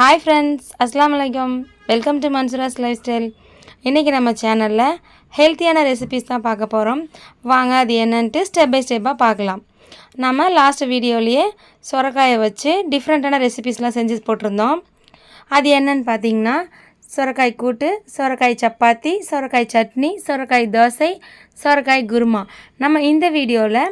Hi friends அஸ்லாம் வலைக்கம் welcome to Mansoora's life style இன்றைக்கி நம்ம சேனலில் ஹெல்த்தியான ரெசிபிஸ் தான் பார்க்க போகிறோம் வாங்க அது என்னன்ட்டு ஸ்டெப் பை ஸ்டெப்பாக பார்க்கலாம். நம்ம லாஸ்ட் வீடியோலேயே சொரக்காயை வச்சு டிஃப்ரெண்ட்டான ரெசிபிஸ்லாம் செஞ்சு போட்டிருந்தோம். அது என்னன்னு பார்த்தீங்கன்னா சொரக்காய் கூட்டு சொரக்காய் சப்பாத்தி சொரக்காய் சட்னி சொரக்காய் தோசை சொரக்காய் குருமா. நம்ம இந்த வீடியோவில்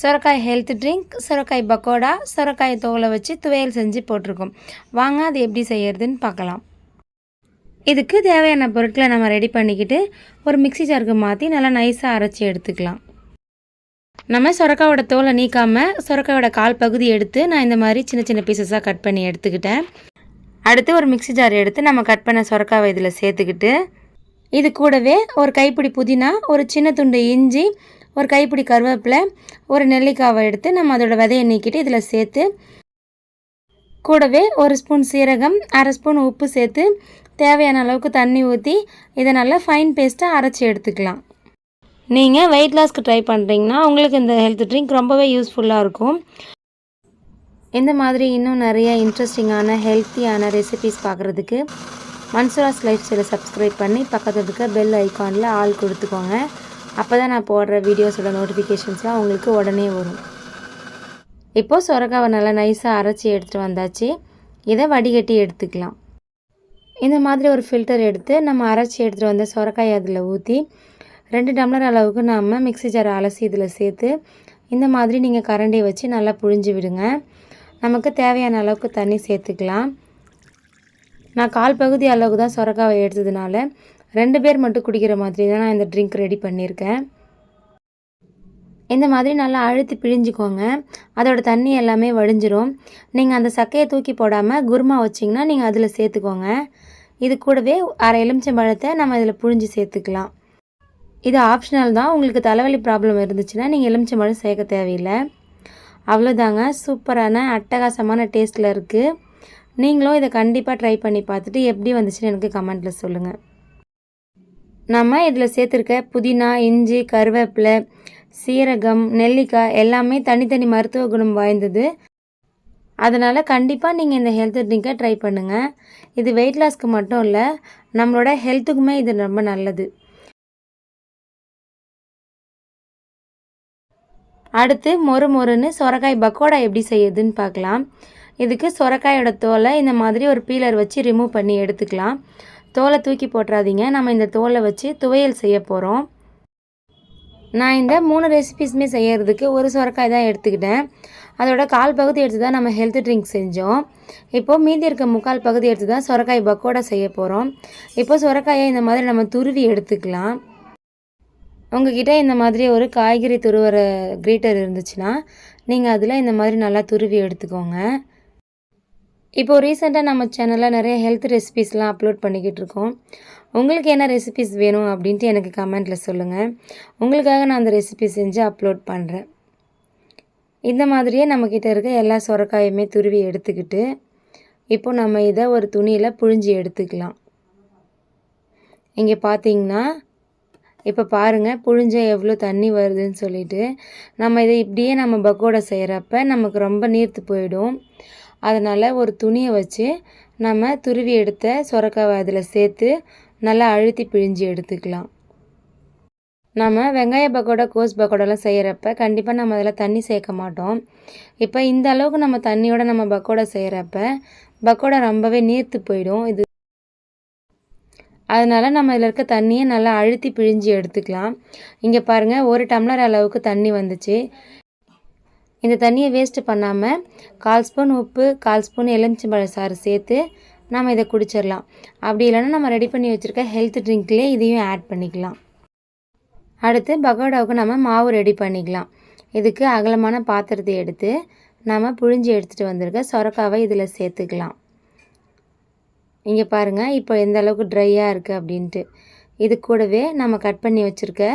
சொரக்காய் ஹெல்த் ட்ரிங்க் சொரக்காய் பக்கோடா சொரக்காய் தோலை வச்சு துவையல் செஞ்சு போட்டிருக்கோம். வாங்க அது எப்படி செய்கிறதுன்னு பார்க்கலாம். இதுக்கு தேவையான பொருட்களை நம்ம ரெடி பண்ணிக்கிட்டு ஒரு மிக்ஸி ஜாருக்கு மாற்றி நல்லா நைஸாக அரைச்சி எடுத்துக்கலாம். நம்ம சொரக்காயோட தோலை நீக்காமல் சொரக்காயோட கால் பகுதி எடுத்து நான் இந்த மாதிரி சின்ன சின்ன பீசஸாக கட் பண்ணி எடுத்துக்கிட்டேன். அடுத்து ஒரு மிக்ஸி ஜார் எடுத்து நம்ம கட் பண்ண சொரக்காவை இதில் சேர்த்துக்கிட்டு இது கூடவே ஒரு கைப்பிடி புதினா ஒரு சின்ன துண்டு இஞ்சி ஒரு கைப்பிடி கருவேப்பிலை ஒரு நெல்லிக்காவை எடுத்து நம்ம அதோடய விதையை நீக்கிட்டு இதில் சேர்த்து கூடவே ஒரு ஸ்பூன் சீரகம் அரை ஸ்பூன் உப்பு சேர்த்து தேவையான அளவுக்கு தண்ணி ஊற்றி இதை நல்லா ஃபைன் பேஸ்ட்டாக அரைச்சி எடுத்துக்கலாம். நீங்கள் வெயிட் லாஸ்க்கு ட்ரை பண்ணுறீங்கன்னா உங்களுக்கு இந்த ஹெல்த் ட்ரிங்க் ரொம்பவே யூஸ்ஃபுல்லாக இருக்கும். இந்த மாதிரி இன்னும் நிறைய இன்ட்ரெஸ்டிங்கான ஹெல்த்தியான ரெசிபிஸ் பார்க்குறதுக்கு மன்சூராஸ் லைஃப் ஸ்டைலை சப்ஸ்கிரைப் பண்ணி பக்கத்தில் இருக்க பெல் ஐக்கானில் ஆள் கொடுத்துக்கோங்க. அப்போ தான் நான் போடுற வீடியோஸோட நோட்டிஃபிகேஷன்ஸ்லாம் உங்களுக்கு உடனே வரும். இப்போது சொரக்காவை நல்லா நைஸாக அரைச்சி எடுத்துகிட்டு வந்தாச்சு. இதை வடிகட்டி எடுத்துக்கலாம். இந்த மாதிரி ஒரு ஃபில்டர் எடுத்து நம்ம அரைச்சி எடுத்துகிட்டு வந்த சுரக்காயை அதில் ஊற்றி ரெண்டு டம்ளர் அளவுக்கு நாம் மிக்ஸி ஜாரை அலசி இதில் சேர்த்து இந்த மாதிரி நீங்கள் கரண்டியை வச்சு நல்லா புழிஞ்சு விடுங்க. நமக்கு தேவையான அளவுக்கு தண்ணி சேர்த்துக்கலாம். நான் கால் பகுதி அளவுக்கு தான் சொரக்காவை எடுத்ததுனால ரெண்டு பேர் மட்டும் குடிக்கிற மாதிரி தான் நான் இந்த ட்ரிங்க் ரெடி பண்ணியிருக்கேன். இந்த மாதிரி நல்லா அழுத்தி பிழிஞ்சிக்கோங்க. அதோட தண்ணி எல்லாமே வடிஞ்சிரும் நீங்கள் அந்த சக்கையை தூக்கி போடாமல் குருமா வச்சிங்கன்னா நீங்கள் அதில் சேர்த்துக்கோங்க. இது கூடவே அரை எலுமிச்சம்பழத்தை நம்ம இதில் புழிஞ்சு சேர்த்துக்கலாம். இது ஆப்ஷனல் தான். உங்களுக்கு தலைவலி ப்ராப்ளம் இருந்துச்சுன்னா நீங்கள் எலுமிச்சம்பழம் சேர்க்க தேவையில்லை. அவ்வளோதாங்க சூப்பரான அட்டகாசமான டேஸ்ட்டில் இருக்குது நீங்களும் இதை கண்டிப்பாக ட்ரை பண்ணி பார்த்துட்டு எப்படி வந்துச்சுன்னு எனக்கு கமெண்ட்டில் சொல்லுங்கள் நம்ம இதில் சேர்த்துருக்க புதினா இஞ்சி கருவேப்பிலை சீரகம் நெல்லிக்காய் எல்லாமே தனித்தனி மருத்துவ குணம் வாய்ந்தது. அதனால் கண்டிப்பாக நீங்கள் இந்த ஹெல்த் ட்ரிங்கை ட்ரை பண்ணுங்கள் இது வெயிட் லாஸ்க்கு மட்டும் இல்லை நம்மளோட ஹெல்த்துக்குமே இது ரொம்ப நல்லது. அடுத்து மொறு மொறுன்னு சொரக்காய் பக்கோடா எப்படி செய்யுதுன்னு பார்க்கலாம். இதுக்கு சொரக்காயோட தோலை இந்த மாதிரி ஒரு பீலர் வச்சு ரிமூவ் பண்ணி எடுத்துக்கலாம். தோலை தூக்கி போட்டுறாதீங்க. நம்ம இந்த தோலை வச்சு துவையல் செய்ய போகிறோம் நான் இந்த மூணு ரெசிபிஸுமே செய்கிறதுக்கு ஒரு சொரக்காய் தான் எடுத்துக்கிட்டேன். அதோட கால் பகுதி எடுத்து தான் நம்ம ஹெல்த் ட்ரிங்க் செஞ்சோம். இப்போது மீதி இருக்க முக்கால் பகுதி எடுத்து தான் சொரக்காய் பக்கோடா செய்ய போகிறோம் இப்போ சொரக்காயை இந்த மாதிரி நம்ம துருவி எடுத்துக்கலாம். உங்ககிட்ட இந்த மாதிரி ஒரு காய்கறி துருவுற கிரீட்டர் இருந்துச்சுன்னா நீங்கள் அதில் இந்த மாதிரி நல்லா துருவி எடுத்துக்கோங்க. இப்போது ரீசெண்டாக நம்ம சேனலில் நிறைய ஹெல்த் ரெசிபிஸ்லாம் அப்லோட் பண்ணிக்கிட்டு இருக்கோம். உங்களுக்கு என்ன ரெசிபிஸ் வேணும் அப்படின்ட்டு எனக்கு கமெண்ட்டில் சொல்லுங்கள் உங்களுக்காக நான் அந்த ரெசிபி செஞ்சு அப்லோட் பண்ணுறேன் இந்த மாதிரியே நம்மக்கிட்ட இருக்க எல்லா சுரக்காயுமே துருவி எடுத்துக்கிட்டு இப்போ நம்ம இதை ஒரு துணியில் புழிஞ்சி எடுத்துக்கலாம். இங்கே பார்த்தீங்கன்னா இப்போ பாருங்கள் புழிஞ்ச எவ்வளோ தண்ணி வருதுன்னு சொல்லிட்டு நம்ம இதை இப்படியே நம்ம பக்கோடா செய்கிறப்ப நமக்கு ரொம்ப நீர்த்து போயிடும். அதனால் ஒரு துணியை வச்சு நம்ம துருவி எடுத்த சுரக்காவை அதில் சேர்த்து நல்லா அழுத்தி பிழிஞ்சு எடுத்துக்கலாம். நம்ம வெங்காய பக்கோடா கோஸ் பக்கோடாலாம் செய்கிறப்ப கண்டிப்பாக நம்ம அதில் தண்ணி சேர்க்க மாட்டோம். இப்போ இந்த அளவுக்கு நம்ம தண்ணியோட நம்ம பக்கோடா செய்கிறப்ப பக்கோடா ரொம்பவே நீர்த்து போயிடும். இது அதனால் நம்ம இதில் இருக்க தண்ணியை நல்லா அழுத்தி பிழிஞ்சு எடுத்துக்கலாம். இங்கே பாருங்கள் ஒரு டம்ளர் அளவுக்கு தண்ணி வந்துச்சு. இந்த தண்ணியை வேஸ்ட்டு பண்ணாமல் கால் ஸ்பூன் உப்பு கால் ஸ்பூன் எலுமிச்சம்பழ சாறு சேர்த்து நம்ம இதை குடிச்சிடலாம். அப்படி இல்லைன்னா நம்ம ரெடி பண்ணி வச்சுருக்க ஹெல்த் ட்ரிங்க்லேயே இதையும் ஆட் பண்ணிக்கலாம். அடுத்து பகோடாவுக்கு நம்ம மாவு ரெடி பண்ணிக்கலாம். இதுக்கு அகலமான பாத்திரத்தை எடுத்து நம்ம புழிஞ்சு எடுத்துகிட்டு வந்திருக்க சொரக்காவை இதில் சேர்த்துக்கலாம். இங்கே பாருங்கள் இப்போ எந்த அளவுக்கு ட்ரையாக இருக்குது அப்படின்ட்டு. இது கூடவே நம்ம கட் பண்ணி வச்சுருக்க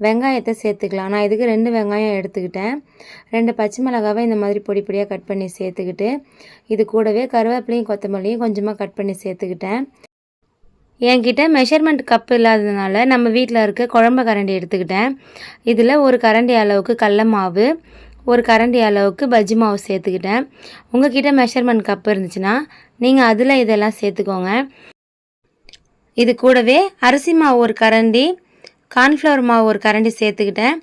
வெங்காயத்தை சேர்த்துக்கலாம். நான் இதுக்கு ரெண்டு வெங்காயம் எடுத்துக்கிட்டேன். ரெண்டு பச்சை மிளகாவை இந்த மாதிரி பொடி பொடியாக கட் பண்ணி சேர்த்துக்கிட்டு இது கூடவே கருவேப்பிலையும் கொத்தமல்லியும் கொஞ்சமாக கட் பண்ணி சேர்த்துக்கிட்டேன். என்கிட்ட மெஷர்மெண்ட் கப் இல்லாததுனால நம்ம வீட்டில் இருக்க குழம்பு கரண்டி எடுத்துக்கிட்டேன். இதில் ஒரு கரண்டி அளவுக்கு கடல மாவு ஒரு கரண்டி அளவுக்கு பஜ்ஜி மாவு சேர்த்துக்கிட்டேன். உங்ககிட்ட மெஷர்மெண்ட் கப் இருந்துச்சுன்னா நீங்கள் அதில் இதெல்லாம் சேர்த்துக்கோங்க. இது கூடவே அரிசி மாவு ஒரு கரண்டி கார்ன்ஃப்ளவர் மாவு ஒரு கரண்டி சேர்த்துக்கிட்டேன்.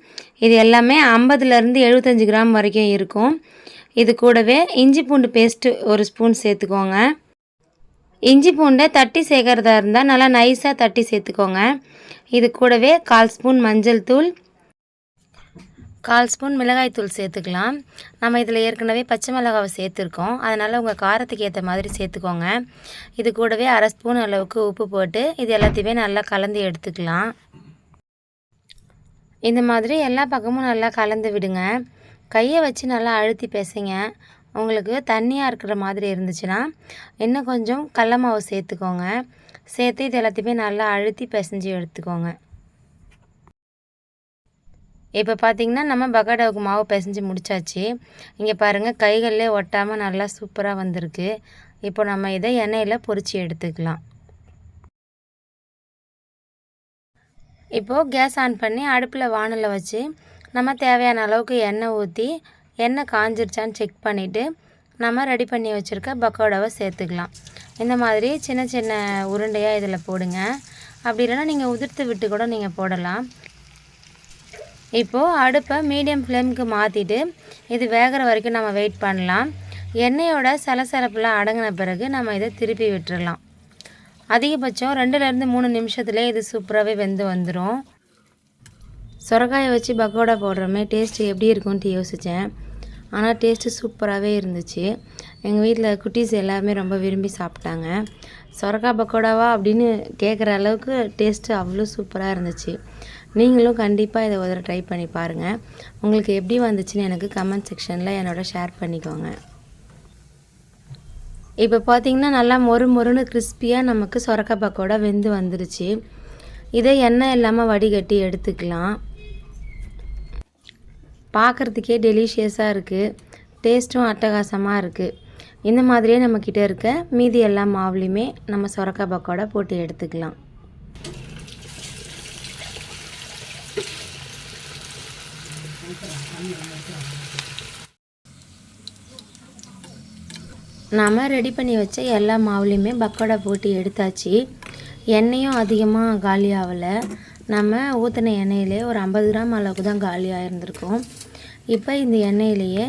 இது எல்லாமே ஐம்பதுலேருந்து எழுபத்தஞ்சி கிராம் வரைக்கும் இருக்கும். இது கூடவே இஞ்சி பூண்டு பேஸ்ட்டு ஒரு ஸ்பூன் சேர்த்துக்கோங்க. இஞ்சி பூண்டை தட்டி சேர்க்குறதா இருந்தால் நல்லா நைஸாக தட்டி சேர்த்துக்கோங்க. இது கூடவே கால் ஸ்பூன் மஞ்சள் தூள் கால் ஸ்பூன் மிளகாய் தூள் சேர்த்துக்கலாம். நம்ம இதில் ஏற்கனவே பச்சை மிளகாவை சேர்த்துருக்கோம். அதனால் உங்கள் காரத்துக்கு ஏற்ற மாதிரி சேர்த்துக்கோங்க. இது கூடவே அரை ஸ்பூன் அளவுக்கு உப்பு போட்டு இது எல்லாத்தையுமே நல்லா கலந்து எடுத்துக்கலாம். இந்த மாதிரி எல்லா பக்கமும் நல்லா கலந்து விடுங்க. கையை வச்சு நல்லா அழுத்தி பேசுங்க. உங்களுக்கு தண்ணியாக இருக்கிற மாதிரி இருந்துச்சுன்னா இன்னும் கொஞ்சம் கடல மாவு சேர்த்துக்கோங்க. சேர்த்து இது எல்லாத்தையுமே நல்லா அழுத்தி பிசைஞ்சு எடுத்துக்கோங்க. இப்போ பார்த்திங்கன்னா நம்ம பகாடாவுக்கு மாவு பிசைஞ்சு முடிச்சாச்சு. இங்கே பாருங்கள் கைகளிலே ஒட்டாமல் நல்லா சூப்பராக வந்திருக்கு. இப்போ நம்ம இதை எண்ணெயில் பொரித்து எடுத்துக்கலாம். இப்போது கேஸ் ஆன் பண்ணி அடுப்பில் வானலில் வச்சு நம்ம தேவையான அளவுக்கு எண்ணெய் ஊற்றி எண்ணெய் காஞ்சிருச்சான்னு செக் பண்ணிவிட்டு நம்ம ரெடி பண்ணி வச்சுருக்க பக்கோடாவை சேர்த்துக்கலாம். இந்த மாதிரி சின்ன சின்ன உருண்டையாக இதில் போடுங்க. அப்படி இல்லைன்னா நீங்கள் உதிர்த்து விட்டு கூட நீங்கள் போடலாம். இப்போது அடுப்பை மீடியம் ஃப்ளேமுக்கு மாற்றிட்டு இது வேகிற வரைக்கும் நம்ம வெயிட் பண்ணலாம். எண்ணெயோட சலசலப்பெல்லாம் அடங்கின பிறகு நம்ம இதை திருப்பி விட்டுடலாம் அதிகபட்சம் ரெண்டுலேருந்து மூணு நிமிஷத்துலேயே இது சூப்பராகவே வெந்து வந்துடும் சொரக்காயை வச்சு பக்கோடா போடுறோமே டேஸ்ட்டு எப்படி இருக்கும்ன்ட்டு யோசித்தேன் ஆனால் டேஸ்ட்டு சூப்பராகவே இருந்துச்சு. எங்கள் வீட்டில் குட்டீஸ் எல்லாருமே ரொம்ப விரும்பி சாப்பிட்டாங்க. சொரக்காய் பக்கோடாவா அப்படின்னு கேட்குற அளவுக்கு டேஸ்ட்டு அவ்வளோ சூப்பராக இருந்துச்சு. நீங்களும் கண்டிப்பாக இதை ஒரு ட்ரை பண்ணி பாருங்கள் உங்களுக்கு எப்படி வந்துச்சுன்னு எனக்கு கமெண்ட் செக்ஷனில் என்னோட ஷேர் பண்ணிக்கோங்க. இப்போ பார்த்திங்கன்னா நல்லா மொறு மொறுன்னு கிறிஸ்பியாக நமக்கு சொரக்க பக்கோடா வெந்து வந்துருச்சு. இதை எண்ணெய் இல்லாமல் வடிகட்டி எடுத்துக்கலாம். பார்க்குறதுக்கே டெலிஷியஸாக இருக்குது டேஸ்ட்டும் அட்டகாசமாக இருக்குது இந்த மாதிரியே நம்மக்கிட்ட இருக்க மீதி எல்லா மாவுலேயுமே நம்ம சொரக்காய் பக்கோடா போட்டு எடுத்துக்கலாம். நாம் ரெடி பண்ணி வச்ச எல்லா மாவுலேயுமே பக்கோடா போட்டு எடுத்தாச்சு. எண்ணெயும் அதிகமாக காலி ஆகலை நம்ம ஊற்றின எண்ணெயிலே ஒரு ஐம்பது கிராம் அளவுக்கு தான் காலியாக இருந்திருக்கும் இப்போ இந்த எண்ணெயிலேயே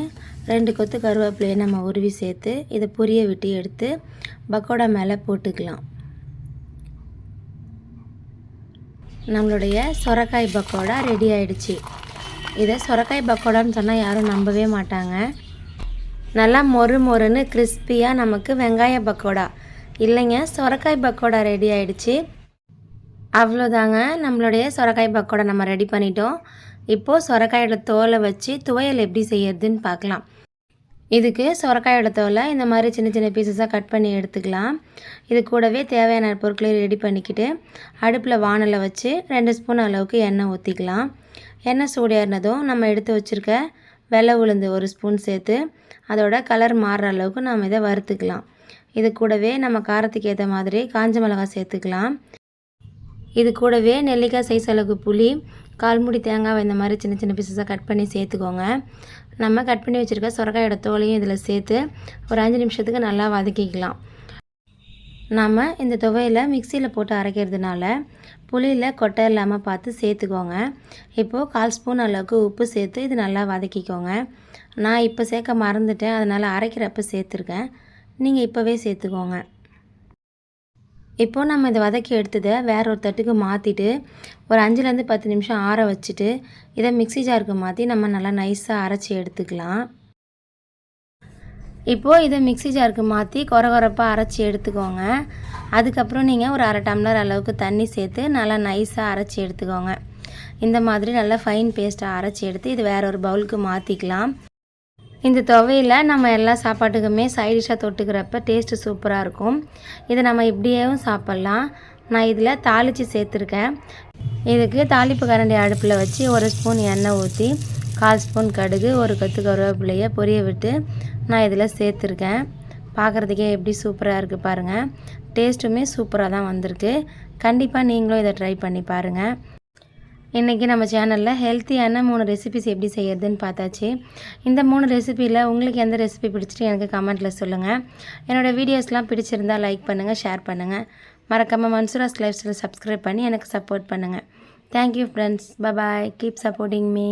ரெண்டு கொத்து கருவேப்பிலையை நம்ம உருவி சேர்த்து இதை பொரிய விட்டு எடுத்து பக்கோடா மேலே போட்டுக்கலாம். நம்மளுடைய சொரக்காய் பக்கோடா ரெடி ஆயிடுச்சு. இதை சொரக்காய் பக்கோடான்னு சொன்னால் யாரும் நம்பவே மாட்டாங்க. நல்லா மொறு மொறுன்னு கிறிஸ்பியாக நமக்கு வெங்காய பக்கோடா. இல்லைங்க சொரக்காய் பக்கோடா ரெடி ஆயிடுச்சு. அவ்வளோதாங்க நம்மளுடைய சொரக்காய் பக்கோடா நம்ம ரெடி பண்ணிட்டோம். இப்போது சொரக்காயோட தோலை வச்சு துவையல் எப்படி செய்யறதுன்னு பார்க்கலாம். இதுக்கு சொரக்காயோட தோலை இந்த மாதிரி சின்ன சின்ன பீசஸாக கட் பண்ணி எடுத்துக்கலாம். இது கூடவே தேவையான பொருட்களை ரெடி பண்ணிக்கிட்டு அடுப்பில் வானலை வச்சு ரெண்டு ஸ்பூன் அளவுக்கு எண்ணெய் ஊற்றிக்கலாம் எண்ணெய் சூடேறினதும் நம்ம எடுத்து வச்சுருக்க வெள்ளை உளுந்து ஒரு ஸ்பூன் சேர்த்து அதோட கலர் மாறுற அளவுக்கு நம்ம இதை வறுத்துக்கலாம். இது கூடவே நம்ம காரத்துக்கு ஏற்ற மாதிரி காஞ்ச மிளகாய் சேர்த்துக்கலாம். இது கூடவே நெல்லிக்காய் சைஸ் அளவுக்கு புளி கால்முடி தேங்காய் இந்த மாதிரி சின்ன சின்ன பீசஸாக கட் பண்ணி சேர்த்துக்கோங்க. நம்ம கட் பண்ணி வச்சுருக்க சொரக்காயோட தோலையும் இதில் சேர்த்து ஒரு அஞ்சு நிமிஷத்துக்கு நல்லா வதக்கிக்கலாம். நம்ம இந்த துவையில் மிக்சியில் போட்டு அரைக்கிறதுனால புளியில் கொட்டை இல்லாமல் பார்த்து சேர்த்துக்கோங்க. இப்போது கால் ஸ்பூன் அளவுக்கு உப்பு சேர்த்து இது நல்லா வதக்கிக்கோங்க. நான் இப்போ சேர்க்க மறந்துட்டேன். அதனால் அரைக்கிறப்ப சேர்த்துருக்கேன். நீங்கள் இப்போவே சேர்த்துக்கோங்க. இப்போது நம்ம இதை வதக்கி எடுத்ததை வேற ஒரு தட்டுக்கு மாற்றிட்டு ஒரு அஞ்சுலேருந்து பத்து நிமிஷம் ஆற வச்சுட்டு இதை மிக்சி ஜாருக்கு மாற்றி நம்ம நல்லா நைஸாக அரைச்சி எடுத்துக்கலாம். இப்போது இதை மிக்சி ஜாருக்கு மாற்றி குறை குறைப்பாக அரைச்சி எடுத்துக்கோங்க. அதுக்கப்புறம் நீங்கள் ஒரு அரை டம்ளர் அளவுக்கு தண்ணி சேர்த்து நல்லா நைஸாக அரைச்சி எடுத்துக்கோங்க. இந்த மாதிரி நல்லா ஃபைன் பேஸ்ட்டாக அரைச்சி எடுத்து இது வேற ஒரு பவுலுக்கு மாற்றிக்கலாம் இந்த துவையில் நம்ம எல்லா சாப்பாட்டுக்குமே சைடிஷாக தொட்டுக்கிறப்ப டேஸ்ட்டு சூப்பராக இருக்கும். இதை நம்ம இப்படியேவும் சாப்பிட்லாம். நான் இதில் தாளித்து சேர்த்துருக்கேன். இதுக்கு தாளிப்பு கரண்டி அடுப்பில் வச்சு ஒரு ஸ்பூன் எண்ணெய் ஊற்றி கால் ஸ்பூன் கடுகு ஒரு கொத்து கருவேப்பிலையை பொரிய விட்டு நான் இதில் சேர்த்துருக்கேன். பார்க்குறதுக்கே எப்படி சூப்பராக இருக்குது பாருங்கள் டேஸ்ட்டுமே சூப்பராக தான் வந்திருக்கு. கண்டிப்பாக நீங்களும் இதை ட்ரை பண்ணி பாருங்கள் இன்றைக்கி நம்ம சேனலில் ஹெல்த்தியான மூணு ரெசிபிஸ் எப்படி செய்கிறதுன்னு பார்த்தாச்சு. இந்த மூணு ரெசிபியில் உங்களுக்கு எந்த ரெசிபி பிடிச்சிட்டு எனக்கு கமெண்ட்டில் சொல்லுங்கள் என்னோடய வீடியோஸ்லாம் பிடிச்சிருந்தா லைக் பண்ணுங்கள் ஷேர் பண்ணுங்கள் மறக்காமல் மன்சூராஸ் லைஃப் ஸ்டைல் சப்ஸ்கிரைப் பண்ணி எனக்கு சப்போர்ட் பண்ணுங்கள் thank you friends bye bye keep supporting me